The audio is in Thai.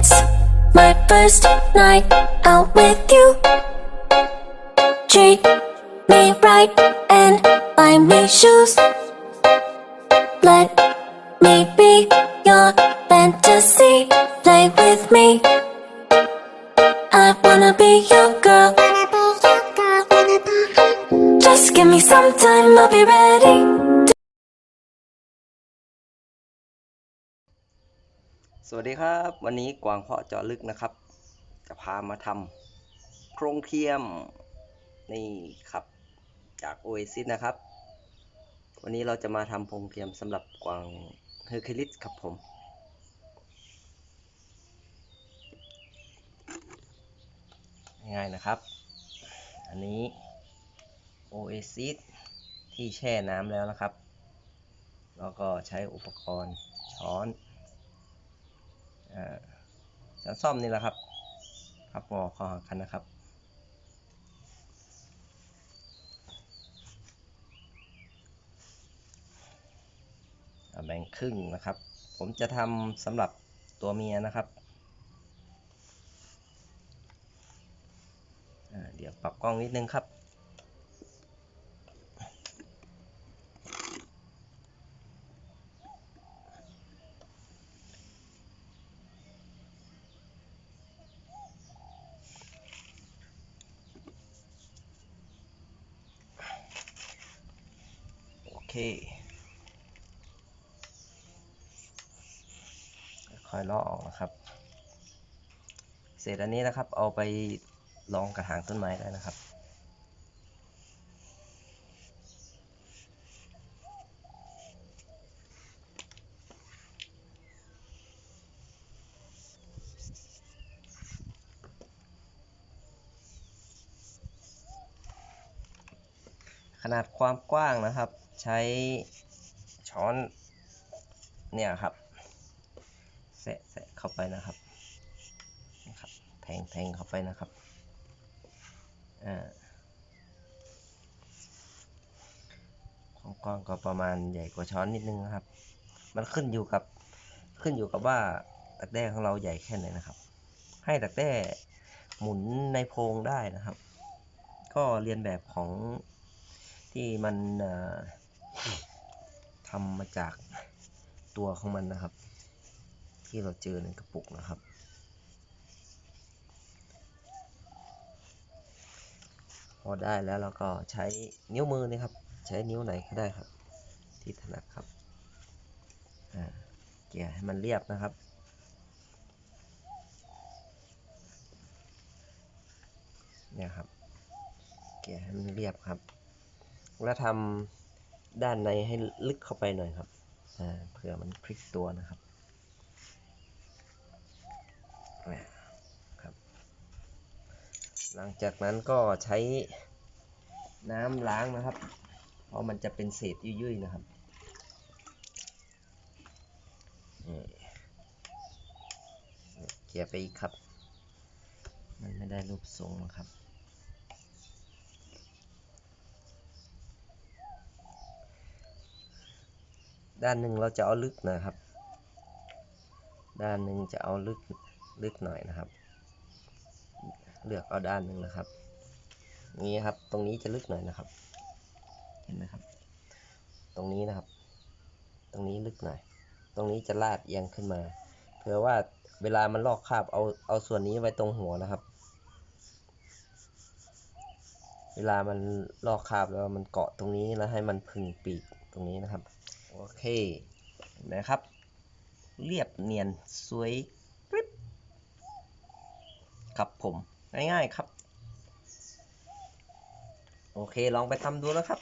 It's my first night out with you. Treat me right and buy me shoes. Let me be your fantasy. Play with me. I wanna be your girl. Just give me some time, I'll be ready. สวัสดีครับ วันนี้กวางเพาะเจาะลึกนะครับ จะพามาทำโครงเทียมนี่ครับจาก Oasis นะครับ วันนี้เราจะมาทำโครงเทียมสำหรับกวางเฮอร์คิลิสครับผม ง่ายๆนะครับ อันนี้ Oasis ที่แช่น้ำแล้วนะครับ แล้วก็ใช้อุปกรณ์ช้อน ชั้นซ่อมนี่แหละครับพับงอคอหักกันนะครับ แบ่งครึ่งนะครับ ผมจะทำสำหรับตัวเมียนะครับ เดี๋ยวปรับกล้องนิดนึงครับ เค ค่อยลาะออกนะครับ เศษอันนี้นะครับ เอาไปรองกระถางต้นไม้ได้นะครับขนาดความกว้างนะครับ ใช้ช้อนเนี่ยครับแสะแสะเข้าไปนะครับนะครับแทงแทงเข้าไปนะครับอ่าความกว้างก็ประมาณใหญ่กว่าช้อนนิดนึงนะครับ มันขึ้นอยู่กับขึ้นอยู่กับว่าตะแด้ของเราใหญ่แค่ไหนนะครับ ให้ตะแด้หมุนในโพรงได้นะครับ ก็เรียนแบบของที่มันอ่อ ทำมาจากตัวของมันนะครับ ที่เราเจอในกระปุกนะครับ พอได้แล้วเราก็ใช้นิ้วมือนี่ครับ ใช้นิ้วไหนก็ได้ครับ ที่ถนัดครับเกี่ยให้มันเรียบนะครับเนี่ยครับเกี่ยให้มันเรียบครับ แล้วทำ ด้านในให้ลึกเข้าไปหน่อยครับเผื่อมันพลิกตัวนะครับครับ หลังจากนั้นก็ใช้น้ำล้างนะครับ เพราะมันจะเป็นเศษยุ่ยๆนะครับเกี่ยไปอีกครับ มันไม่ได้รูปทรงนะครับ ด้านหนึ่งเราจะเอาลึกนะครับ ด้านหนึ่งจะเอาลึกลึกหน่อยนะครับ เลือกเอาด้านหนึ่งนะครับ นี้ครับ ตรงนี้จะลึกหน่อยนะครับ เห็นไหมครับ ตรงนี้นะครับ ตรงนี้ลึกหน่อย ตรงนี้จะลาดเอียงขึ้นมา เผื่อว่าเวลามันลอกคาบเอาเอาส่วนนี้ไว้ตรงหัวนะครับ เวลามันลอกคาบแล้วมันเกาะตรงนี้แล้วให้มันพึ่งปีกตรงนี้นะครับ โอเคนะครับ เรียบเนียนสวยกริบครับผมง่ายๆครับ โอเคลองไปทำดูแล้วครับ